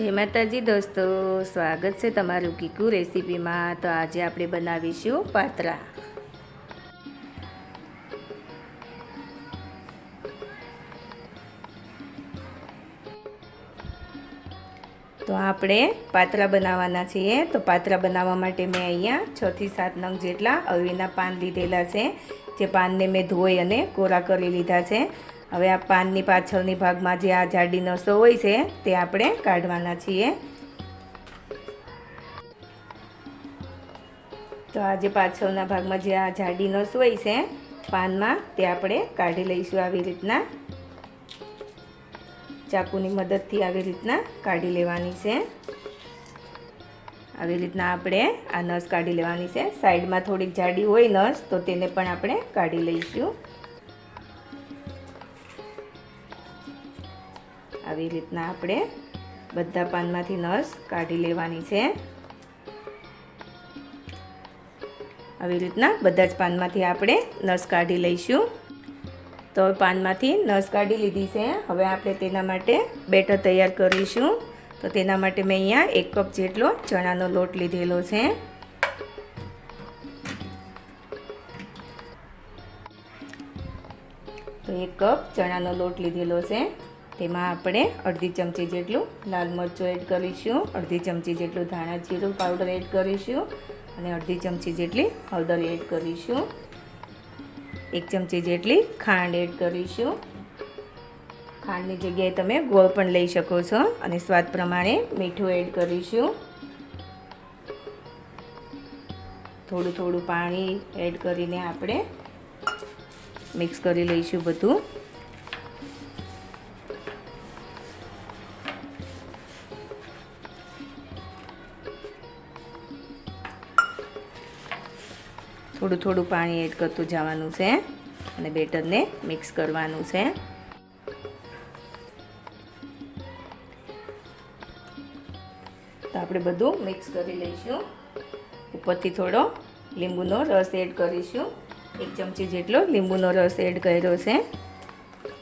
જય માતાજી દોસ્તો, સ્વાગત છે તમારું કીકુ રેસીપીમાં. તો આજે આપણે બનાવીશું પાતરા. તો આપણે પાતરા બનાવવાના છીએ. તો પાત્રા બનાવવા માટે મેં અહીંયા છથી સાત નંગ જેટલા અળવીના પાન લીધેલા છે. જે પાનને મેં ધોઈ અને કોરા કરી લીધા છે. હવે આ પાનની પાછળની ભાગમાં જે આ જાડી નસો હોય છે, તે આપણે કાઢવાના છીએ. તો આ જે પાછળના ભાગમાં જે આ જાડી નસ હોય છે, પાનમાં તે આપણે કાઢી લઈશું આવી રીતના. ચાકુની મદદથી આવી રીતના કાઢી લેવાની છે. આવી રીતના આપણે આ નસ કાઢી લેવાની છે. સાઈડમાં થોડીક જાડી હોય નસ, તો તેને પણ આપણે કાઢી લઈશું. આવી રીતના આપણે બધા પાનમાંથી નસ કાઢી લેવાની છે. આવી રીતના બધા જ પાનમાંથી આપણે નસ કાઢી લઈશું. તો પાનમાંથી નસ કાઢી લીધી છે. હવે આપણે તેના માટે બેટર તૈયાર કરીશું. તો તેના માટે મેં અહીંયા એક કપ જેટલો ચણાનો લોટ લીધેલો છે. તો એક કપ ચણાનો લોટ લીધેલો છે. તેમાં આપણે અડધી ચમચી જેટલું લાલ મરચું એડ કરીશું, અડધી ચમચી જેટલું ધાણા જીરું પાવડર એડ કરીશું અને અડધી ચમચી જેટલી હળદર એડ કરીશું. એક ચમચી જેટલી ખાંડ એડ કરીશું. ખાંડની જગ્યાએ તમે ગોળ પણ લઈ શકો છો અને સ્વાદ પ્રમાણે મીઠું એડ કરીશું. થોડું થોડું પાણી એડ કરીને આપણે મિક્સ કરી લઈશું બધું. થોડું થોડું પાણી એડ કરતું જવાનું છે, અને બેટરને મિક્સ કરવાનું છે. તો આપણે બધું મિક્સ કરી લઈશું. ઉપરથી થોડો લીંબુનો રસ એડ કરીશું. એક ચમચી જેટલો લીંબુનો રસ એડ કર્યો છે.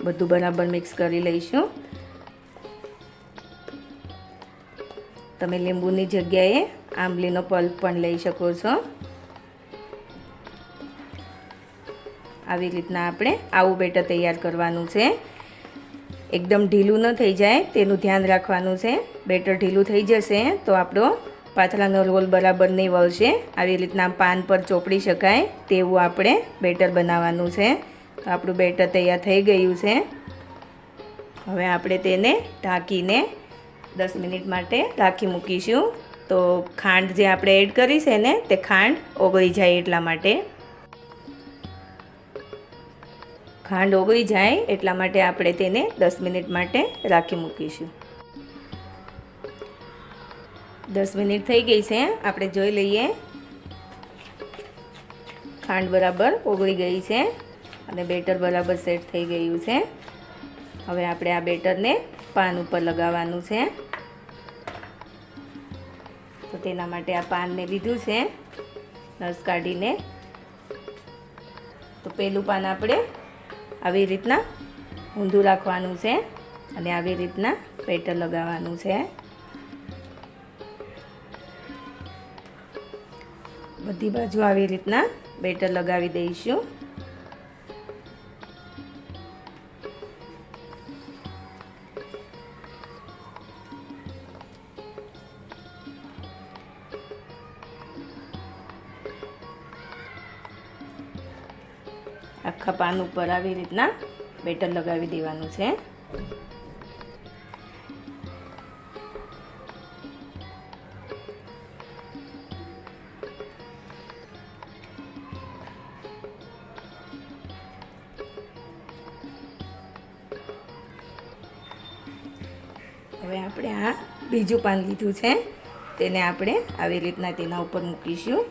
બધું બરાબર મિક્સ કરી લઈશું. તમે લીંબુની જગ્યાએ આંબલીનો પલ્પ પણ લઈ શકો છો. આવી રીતના આપણે આવું બેટર તૈયાર કરવાનું છે. એકદમ ઢીલું ન થઈ જાય, તેનું ધ્યાન રાખવાનું છે. બેટર ઢીલું થઈ જશે તો આપણો પાથરાનો રોલ બરાબર નહીં વળશે. આવી રીતના પાન પર ચોપડી શકાય તેવું આપણે બેટર બનાવવાનું છે. તો આપણું બેટર તૈયાર થઈ ગયું છે. હવે આપણે તેને ઢાંકીને દસ મિનિટ માટે ઢાંકી મૂકીશું. તો ખાંડ જે આપણે એડ કરી છે ને, તે ખાંડ ઓગળી જાય એટલા માટે. ખાંડ ઓગળી જાય એટલા માટે આપણે તેને દસ મિનિટ માટે રાખી મૂકીશું. દસ મિનિટ થઈ ગઈ છે. આપણે જોઈ લઈએ. ખાંડ બરાબર ઓગળી ગઈ છે અને બેટર બરાબર સેટ થઈ ગયું છે. હવે આપણે આ બેટરને પાન ઉપર લગાવવાનું છે. તો તેના માટે આ પાન મેં લીધું છે. નસ કાઢીને. તો પહેલું પાન આપણે આવી રીતના ઊંધું રાખવાનું છે અને આવી રીતના બેટર લગાવવાનું છે. બધી બાજુ આવી રીતના બેટર લગાવી દઈશું. આખા પાન ઉપર આવી રીતના બેટર લગાવી દેવાનું છે. હવે આપણે આ બીજું પાન લીધું છે. તેને આપણે આવી રીતના તેના ઉપર મૂકીશું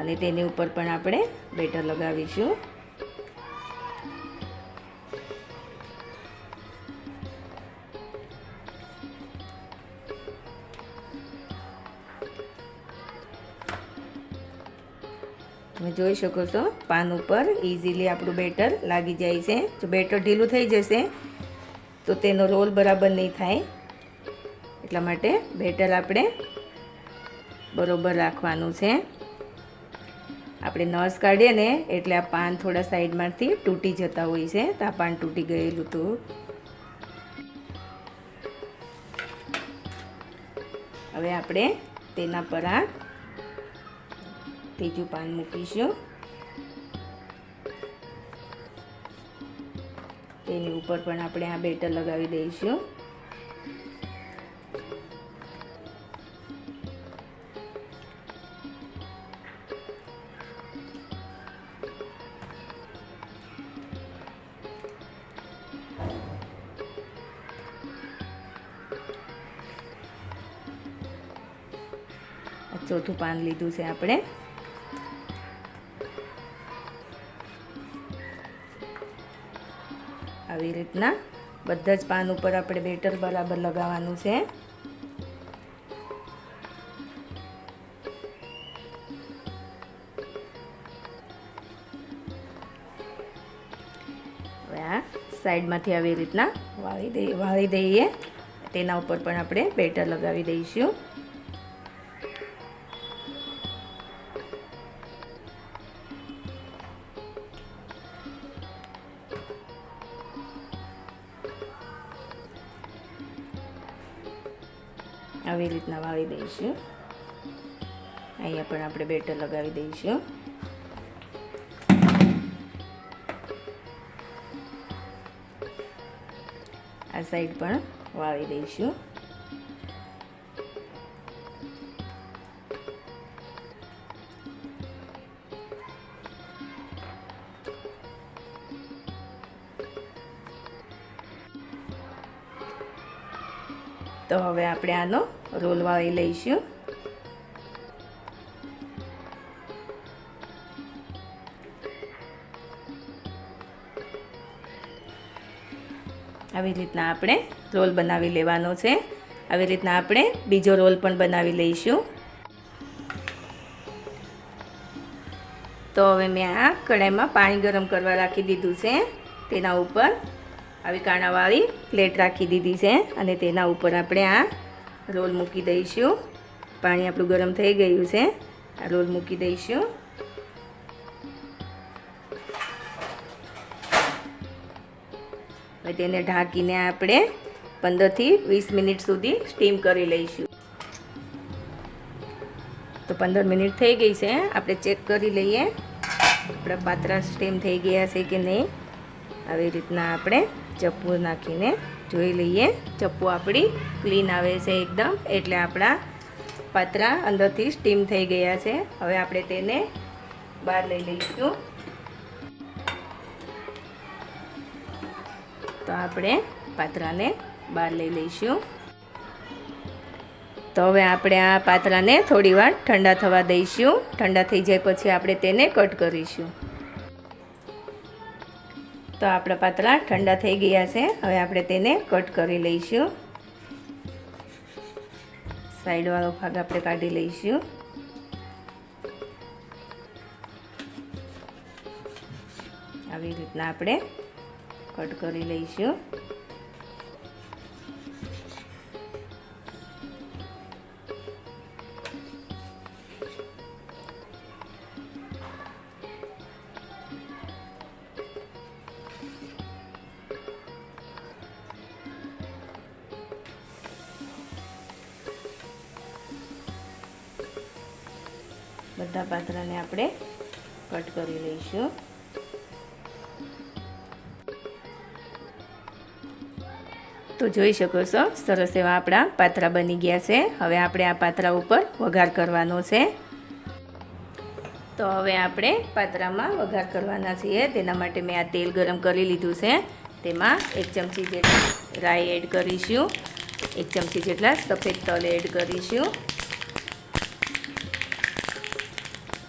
અને તેની ઉપર પણ આપણે બેટર લગાવીશું. તમે જોઈ શકો છો, પાન ઉપર ઇઝીલી આપણું બેટર લાગી જાય છે. જો બેટર ઢીલું થઈ જશે, તો તેનો રોલ બરાબર નહીં થાય. એટલા માટે બેટર આપણે બરોબર રાખવાનું છે. આપણે નસ કાઢીએ ને, એટલે આ પાન થોડા સાઈડમાંથી તૂટી જતા હોય છે. તો આ પાન તૂટી ગયેલું હતું હવે આપણે તેના પર આ ત્રીજું પાન મૂકીશું. તેની ઉપર પણ આપણે આ બેટર લગાવી દઈશું. ચોથું પાન લીધું છે આપણે. આવી રીતના બધા જ પાન ઉપર આપણે બેટર બરાબર લગાવવાનું છે. સાઈડમાંથી આવી રીતના વાળી દઈએ વાળી દઈએ. તેના ઉપર પણ આપણે બેટર લગાવી દઈશું. આવી રીતના વાળી દઈશું. અહીંયા પણ આપણે બેટર લગાવી દઈશું. આ સાઈડ પણ વાળી દઈશું. તો હવે આપણે આનો રોલ વાળી લઈશું. આવી રીતના આપણે રોલ બનાવી લેવાનો છે. આવી રીતના આપણે બીજો રોલ પણ બનાવી લઈશું. તો હવે મેં આ કઢાઈમાં પાણી ગરમ કરવા રાખી દીધું છે. તેના ઉપર આવી કાણાવાળી પ્લેટ રાખી દીધી છે અને તેના ઉપર આપણે આ રોલ મૂકી દઈશું. પાણી આપણું ગરમ થઈ ગયું છે. આ રોલ મૂકી દઈશું. હવે તેને ઢાંકીને આપણે પંદરથી વીસ મિનિટ સુધી સ્ટીમ કરી લઈશું. તો પંદર મિનિટ થઈ ગઈ છે. આપણે ચેક કરી લઈએ. આપણા પાત્રા સ્ટીમ થઈ ગયા છે કે નહીં? આવી રીતના આપણે ચપ્પુ નાખીને જોઈ લઈએ. ચપ્પુ આપણી ક્લીન આવે છે એકદમ, એટલે આપણા પાતરા અંદરથી સ્ટીમ થઈ ગયા છે. હવે આપણે તેને બહાર લઈ લઈશું. તો આપણે પાતરાને બહાર લઈ લઈશું. તો હવે આપણે આ પાતરાને થોડી વાર ઠંડા થવા દઈશું. ઠંડા થઈ જાય પછી આપણે તેને કટ કરીશું. તો આપણા પાતળા ઠંડા થઈ ગયા છે. હવે આપણે તેને કટ કરી લઈશું. સાઈડવાળો ભાગ આપણે કાઢી લઈશું. આવી રીતના આપણે કટ કરી લઈશું. બધા પાત્રાને આપણે કટ કરી લઈશું. તો જોઈ શકો છો, સરસ એવા આપણા પાત્રા બની ગયા છે. હવે આપણે આ પાત્રા ઉપર વઘાર કરવાનો છે. તો હવે આપણે પાત્રામાં વઘાર કરવાના છીએ. તેના માટે મેં આ તેલ ગરમ કરી લીધું છે. તેમાં એક ચમચી જેટલા રાઈ એડ કરીશું. એક ચમચી જેટલા સફેદ તલ એડ કરીશું.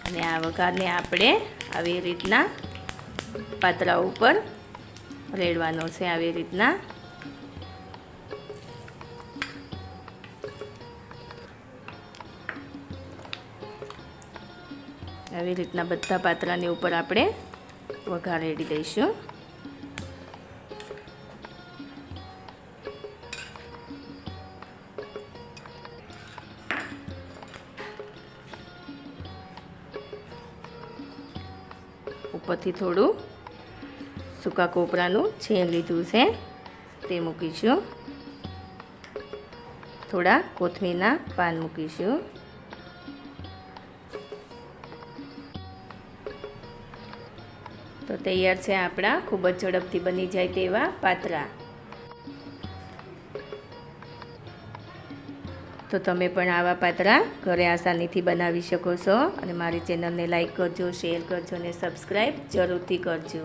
અને આ વઘારને આપણે આવી રીતના પાતળા ઉપર રેડવાનો છે, આવી રીતના. આવી રીતના બધા પાત્રાની ઉપર આપણે વઘાર રેડી દઈશું ઉપરથી થોડું સૂકા કોપરાનું છીણ લીધું છે. તે મૂકીશું. થોડા કોથમીરના પાન મૂકીશું. તો તૈયાર છે આપણા ખૂબ જ ઝડપથી બની જાય તેવા પાતરા. તો તમે પણ આવા પાતળા ઘરે આસાનીથી બનાવી શકો છો. અને મારી ચેનલને લાઈક કરજો, શેર કરજો અને સબસ્ક્રાઈબ જરૂરથી કરજો.